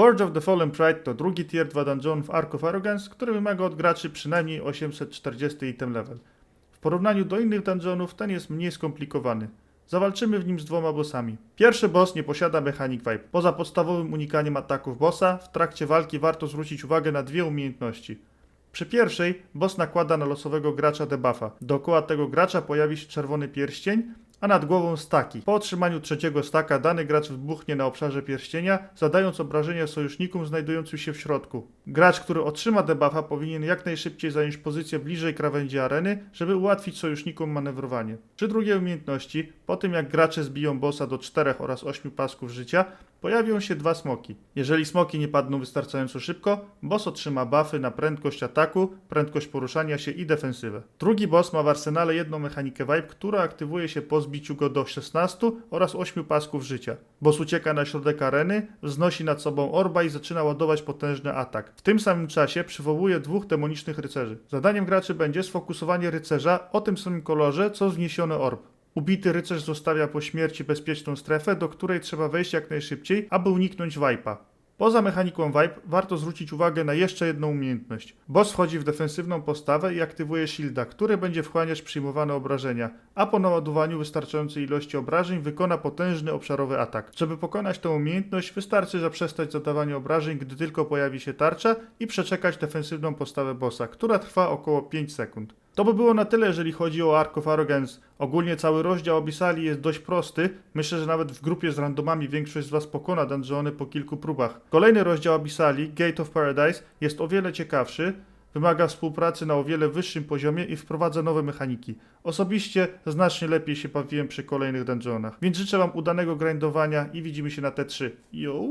Forge of the Fallen Pride to drugi tier 2 dungeon w Ark of Arrogance, który wymaga od graczy przynajmniej 840 item level. W porównaniu do innych dungeonów ten jest mniej skomplikowany. Zawalczymy w nim z dwoma bossami. Pierwszy boss nie posiada mechanic vibe. Poza podstawowym unikaniem ataków bossa, w trakcie walki warto zwrócić uwagę na dwie umiejętności. Przy pierwszej boss nakłada na losowego gracza debuffa. Dookoła tego gracza pojawi się czerwony pierścień, a nad głową staki. Po otrzymaniu trzeciego staka dany gracz wybuchnie na obszarze pierścienia, zadając obrażenia sojusznikom znajdującym się w środku. Gracz, który otrzyma debuffa powinien jak najszybciej zająć pozycję bliżej krawędzi areny, żeby ułatwić sojusznikom manewrowanie. Przy drugiej umiejętności, po tym jak gracze zbiją bossa do 4 oraz 8 pasków życia, pojawią się dwa smoki. Jeżeli smoki nie padną wystarczająco szybko, boss otrzyma buffy na prędkość ataku, prędkość poruszania się i defensywę. Drugi boss ma w arsenale jedną mechanikę vibe, która aktywuje się po zbiciu go do 16 oraz 8 pasków życia. Boss ucieka na środek areny, wznosi nad sobą orba i zaczyna ładować potężny atak. W tym samym czasie przywołuje dwóch demonicznych rycerzy. Zadaniem graczy będzie sfokusowanie rycerza o tym samym kolorze, co wzniesiony orb. Ubity rycerz zostawia po śmierci bezpieczną strefę, do której trzeba wejść jak najszybciej, aby uniknąć wipe'a. Poza mechaniką Vibe warto zwrócić uwagę na jeszcze jedną umiejętność. Boss wchodzi w defensywną postawę i aktywuje shielda, który będzie wchłaniać przyjmowane obrażenia, a po naładowaniu wystarczającej ilości obrażeń wykona potężny obszarowy atak. Żeby pokonać tę umiejętność wystarczy zaprzestać zadawania obrażeń, gdy tylko pojawi się tarcza i przeczekać defensywną postawę bossa, która trwa około 5 sekund. To by było na tyle, jeżeli chodzi o Ark of Arrogance. Ogólnie cały rozdział Abyssali jest dość prosty. Myślę, że nawet w grupie z randomami większość z Was pokona dungeony po kilku próbach. Kolejny rozdział Abyssali, Gate of Paradise, jest o wiele ciekawszy, wymaga współpracy na o wiele wyższym poziomie i wprowadza nowe mechaniki. Osobiście znacznie lepiej się bawiłem przy kolejnych dungeonach. Więc życzę Wam udanego grindowania i widzimy się na T3. Yo!